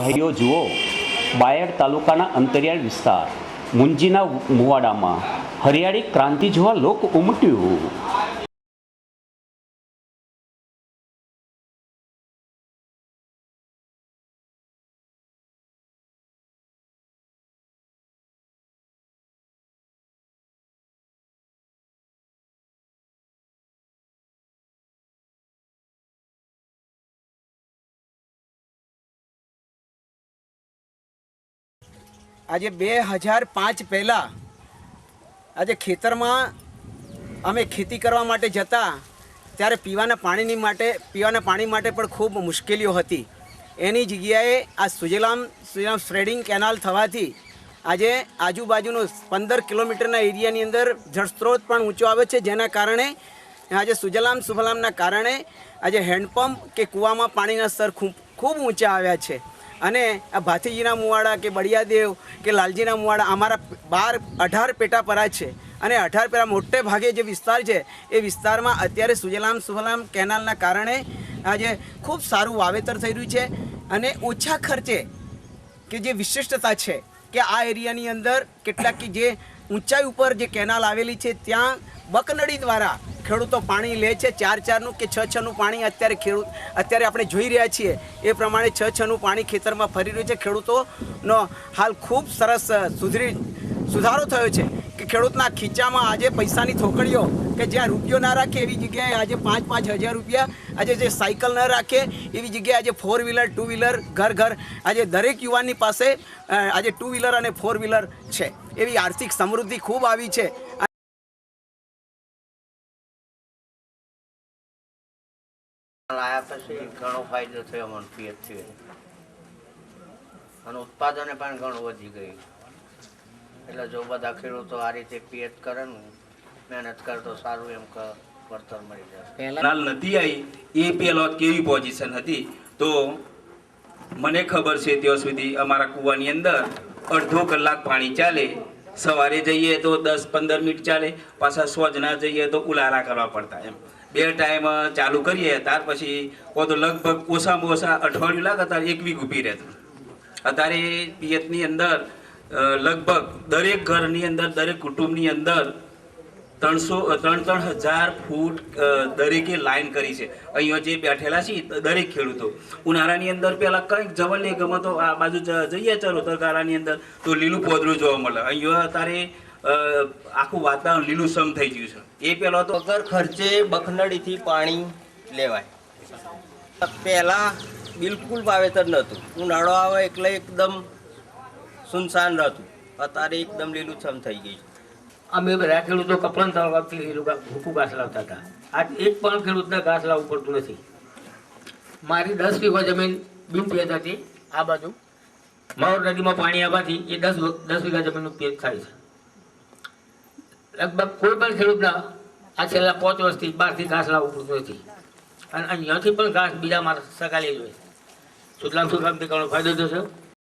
ભાઈઓ જુઓ બાયડ તાલુકાના અંતરિયાળ વિસ્તાર મુંજીના મુવાડામાં હરિયાળી ક્રાંતિ જોવા લોક ઉમટ્યું. આજે બે હજાર પાંચ પહેલાં આજે ખેતરમાં અમે ખેતી કરવા માટે જતા ત્યારે પીવાના પાણીની માટે, પીવાના પાણી માટે પણ ખૂબ મુશ્કેલીઓ હતી. એની જગ્યાએ આ સુજલામ સુજલામ સ્પ્રેડિંગ કેનાલ થવાથી આજે આજુબાજુનો પંદર કિલોમીટરના એરિયાની અંદર જળસ્ત્રોત પણ ઊંચો આવે છે, જેના કારણે આજે સુજલામ, સુફલામના કારણે આજે હેન્ડપંપ કે કૂવામાં પાણીના સ્તર ખૂબ ખૂબ ઊંચા આવ્યા છે. અને આ ભાથીજીના મુવાડા કે બળિયાદેવ કે લાલજીના મુવાડા અમારા બાર, અઢાર પેટા પરા છે. અને અઢાર પેટા મોટે ભાગે જે વિસ્તાર છે, એ વિસ્તારમાં અત્યારે સુજલામ સુફલામ કેનાલના કારણે આજે ખૂબ સારું વાવેતર થઈ રહ્યું છે અને ઓછા ખર્ચે કે જે વિશિષ્ટતા છે કે આ એરિયાની અંદર કેટલાક જે ઊંચાઈ ઉપર જે કેનાલ આવેલી છે, ત્યાં બકનડી દ્વારા ખેડૂતો પાણી લે છે, ચાર ચારનું કે છ છનું પાણી અત્યારે ખેડૂત અત્યારે આપણે જોઈ રહ્યા છીએ. એ પ્રમાણે છ છનું પાણી ખેતરમાં ફરી રહ્યું છે. ખેડૂતોનો હાલ ખૂબ સરસ સુધરી, સુધારો થયો છે કે ખેડૂતના ખીચામાં આજે પૈસાની થોકડીઓ કે જ્યાં રૂપિયો ના રાખે, એવી જગ્યાએ આજે પાંચ પાંચ હજાર રૂપિયા આજે જે સાયકલ ન રાખે, એવી જગ્યાએ આજે ફોર વ્હીલર ટુ વ્હીલર ઘર ઘર, આજે દરેક યુવાનની પાસે આજે ટુ વ્હીલર અને ફોર વ્હીલર છે. એવી આર્થિક સમૃદ્ધિ ખૂબ આવી છે. લાયા પછી ઘણો ફાયદો થયો મને પિયતથી અને ઉત્પાદને પણ ઘણું વધી ગયું. એટલે જો બધા ખેડૂતો આ રીતે પિયત કરે ને મહેનત કરે તો સારું એમ કે વળતર મળી જાય. કેનાલ નથી આવી એ પેલો કેવી પોઝિશન હતી? તો મને ખબર છે ત્યાં સુધી અમારા કૂવાની અંદર અડધો કલાક પાણી ચાલે. સવારે જઈએ તો દસ પંદર મિનિટ ચાલે. પાછા સોજના જઈએ તો ઉલારા કરવા પડતા એમ. બે ટાઈમ ચાલુ કરીએ, ત્યાર પછી કો તો લગભગ ઓછામાં ઓછા અઠવાડિયું લાગે ત્યારે એક વીક ઊભી રહેતું. અત્યારે પિયતની અંદર લગભગ દરેક ઘરની અંદર, દરેક કુટુંબની અંદર ત્રણસો ત્રણ ત્રણ હજાર ફૂટ દરેકે લાઈન કરી છે. અહીંયા જે બેઠેલા છે દરેક ખેડૂતો. ઉનાળાની અંદર પેલા કંઈક જવલ નહીં ગમે તો આ બાજુ જઈએ ચરોતર તરકારાની અંદર, તો લીલું પોદરું જોવા મળે. અહીંયા અત્યારે આખું વાતાવરણ લીલુંસમ થઈ ગયું છે. એ પહેલાં તો અગર ખર્ચે બખનડીથી પાણી લેવાય. પહેલાં બિલકુલ વાવેતર નહોતું. ઉનાળો આવે એટલે એકદમ સુનસાન રહેતું અત્યારે એકદમ લીલુંછમ થઈ ગઈ છે. અમે બધા ખેડૂતો કપડાં થવા વખતે ભૂકું ઘાસ લાવતા હતા. આજ એક પણ ખેડૂતને ઘાસ લાવવું પડતું નથી. મારી દસ વીઘા જમીન બિન પેજ હતી આ બાજુ. માઉર નદીમાં પાણી આવવાથી એ દસ દસ વીઘા જમીનનું પેદ થાય છે. લગભગ કોઈ પણ ખેડૂતના આ છેલ્લા પાંચ વર્ષથી બહારથી ઘાસ લાવવું પડતું નથી. અને અહીંયાથી પણ ઘાસ બીજા મારા સગાલી જોઈએ સુતલામ સુતલામથી ઘણો ફાયદો થશે.